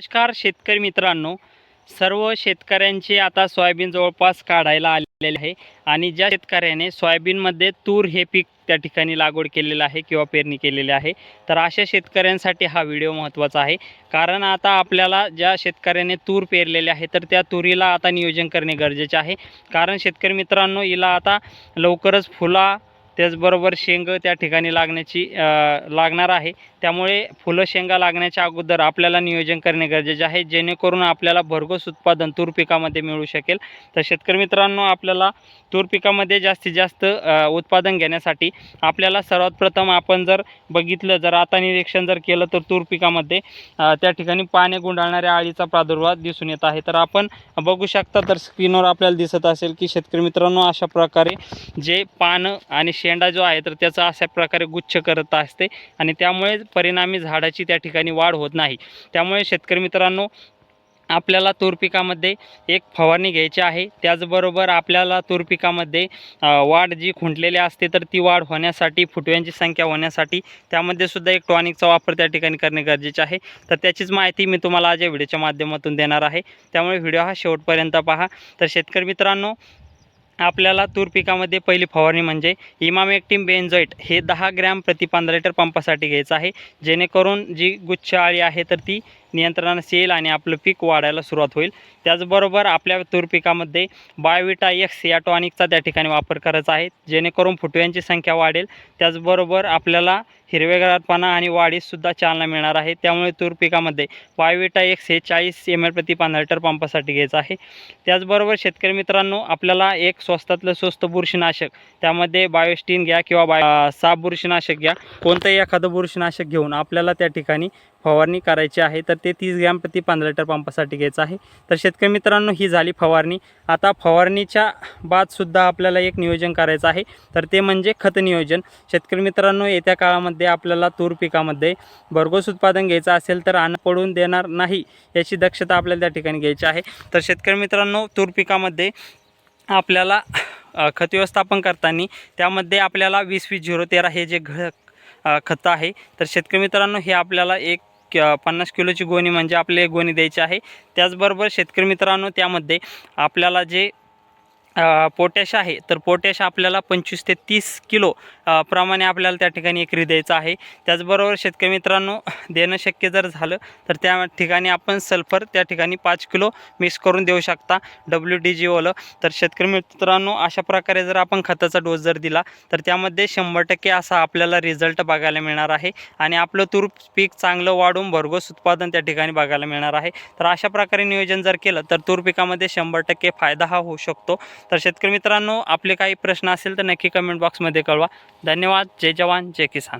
नमस्कार शेतकरी मित्रांनो सर्व शेतकऱ्यांचे आता सोयाबीन जवळपास काढायला आलेले आहे आणि ज्या शेतकऱ्याने सोयाबीनमध्ये तूर हे पीक त्या ठिकाणी लागवड केलेलं आहे किंवा पेरणी केलेली आहे तर अशा शेतकऱ्यांसाठी हा व्हिडिओ महत्त्वाचा आहे. कारण आता आपल्याला ज्या शेतकऱ्याने तूर पेरलेले आहे तर त्या तुरीला आता नियोजन करणे गरजेचे आहे. कारण शेतकरी मित्रांनो हिला आता लवकरच फुला त्याचबरोबर शेंग त्या ठिकाणी लागण्याची लागणार आहे. त्यामुळे फुलं शेंगा लागण्याच्या अगोदर आपल्याला नियोजन करणे गरजेचे आहे. जेणेकरून आपल्याला भरघोस उत्पादन तूर पिकामध्ये मिळू शकेल. तर शेतकरी मित्रांनो आपल्याला तूर पिकामध्ये जास्तीत जास्त उत्पादन घेण्यासाठी आपल्याला सर्वात प्रथम आपण जर बघितलं जर आता निरीक्षण जर केलं तर तूर पिकामध्ये त्या ठिकाणी पाने गुंडाळणाऱ्या अळीचा प्रादुर्भाव दिसून येत आहे. तर आपण बघू शकता तर स्क्रीनवर आपल्याला दिसत असेल की शेतकरी मित्रांनो अशा प्रकारे जे पानं आणि शेंडा जो आहे तर त्याचा अशा प्रकारे गुच्छ करत असते आणि त्यामुळे परिणामी झाडाची त्या ठिकाणी वाढ होत नाही. त्यामुळे शेतकरी मित्रांनो आपल्याला तूर पिकामध्ये एक फवारणी घ्यायची आहे. त्याचबरोबर आपल्याला तूर पिकामध्ये वाढ जी खुंटलेली असते तर ती वाढ होण्यासाठी फुटव्यांची संख्या होण्यासाठी त्यामध्ये सुद्धा एक टॉनिकचा वापर त्या ठिकाणी करणे गरजेचे आहे. तर त्याचीच माहिती मी तुम्हाला आज या व्हिडिओच्या माध्यमातून देणार आहे. त्यामुळे व्हिडिओ हा शेवटपर्यंत पहा. तर शेतकरी मित्रांनो आपल्याला तूर पिकामध्ये पहिली फवारणी म्हणजे इमामेक्टिम बेन्झॉईट हे दहा ग्रॅम प्रति पंधरा लिटर पंपासाठी घ्यायचं आहे. जेणेकरून जी गुच्छ आळी आहे तर ती नियंत्रणास येईल आणि आपलं पीक वाढायला सुरुवात होईल. त्याचबरोबर आपल्या तूर पिकामध्ये बायोविटा एक्स या टॉनिकचा त्या ठिकाणी वापर करायचा आहे. जेणेकरून फुटव्यांची संख्या वाढेल. त्याचबरोबर आपल्याला हिरवेगारपणा आणि वाढीससुद्धा चालना मिळणार आहे. त्यामुळे तूर पिकामध्ये बायोविटा एक्स हे चाळीस एम एल प्रति पंधरा लिटर पंपासाठी घ्यायचं आहे. त्याचबरोबर शेतकरी मित्रांनो आपल्याला एक स्वस्तातलं स्वस्त बुरशीनाशक त्यामध्ये बायोस्टीन घ्या किंवा बाय साप बुरशीनाशक घ्या. कोणतंही एखादं बुरशीनाशक घेऊन आपल्याला त्या ठिकाणी फवारणी करायची आहे तर ते तीस ग्रॅम प्रति पंधरा लिटर पंपासाठी घ्यायचं आहे. तर शेतकरी मित्रांनो ही झाली फवारणी. आता फवारणीच्या बादसुद्धा आपल्याला एक नियोजन करायचं आहे. तर ते म्हणजे खत नियोजन. शेतकरी मित्रांनो येत्या काळामध्ये आपल्याला तूर पिकामध्ये भरघोस उत्पादन घ्यायचं असेल तर अन्न पडून देणार नाही याची दक्षता आपल्याला त्या ठिकाणी घ्यायची आहे. तर शेतकरी मित्रांनो तूर पिकामध्ये आपल्याला खत व्यवस्थापन करताना त्यामध्ये आपल्याला वीस वीस झिरो तेरा हे जे घ खतं आहे. तर शेतकरी मित्रांनो हे आपल्याला एक क- पन्नास किलोची गोणी म्हणजे आपले गोणी द्यायची आहे. त्याचबरोबर शेतकरी मित्रांनो त्यामध्ये आपल्याला जे पोटॅश आहे. तर पोटॅश आपल्याला पंचवीस ते तीस किलो प्रमाणे आपल्याला त्या ठिकाणी एकरी द्यायचं आहे. त्याचबरोबर शेतकरी मित्रांनो देणं शक्य जर झालं तर त्या ठिकाणी आपण सल्फर त्या ठिकाणी पाच किलो मिक्स करून देऊ शकता. डब्ल्यू डी जी ओलं तर शेतकरी मित्रांनो अशा प्रकारे जर आपण खताचा डोस जर दिला तर त्यामध्ये शंभर टक्के असा आपल्याला रिझल्ट बघायला मिळणार आहे. आणि आपलं तूर पीक चांगलं वाढून भरघोस उत्पादन त्या ठिकाणी बघायला मिळणार आहे. तर अशा प्रकारे नियोजन जर केलं तर तूर पिकामध्ये शंभर टक्के फायदा हा होऊ शकतो. तर शेतकरी मित्रांनो आपले काही प्रश्न असेल तर नक्की कमेंट बॉक्समध्ये कळवा. धन्यवाद. जय जवान. जय किसान.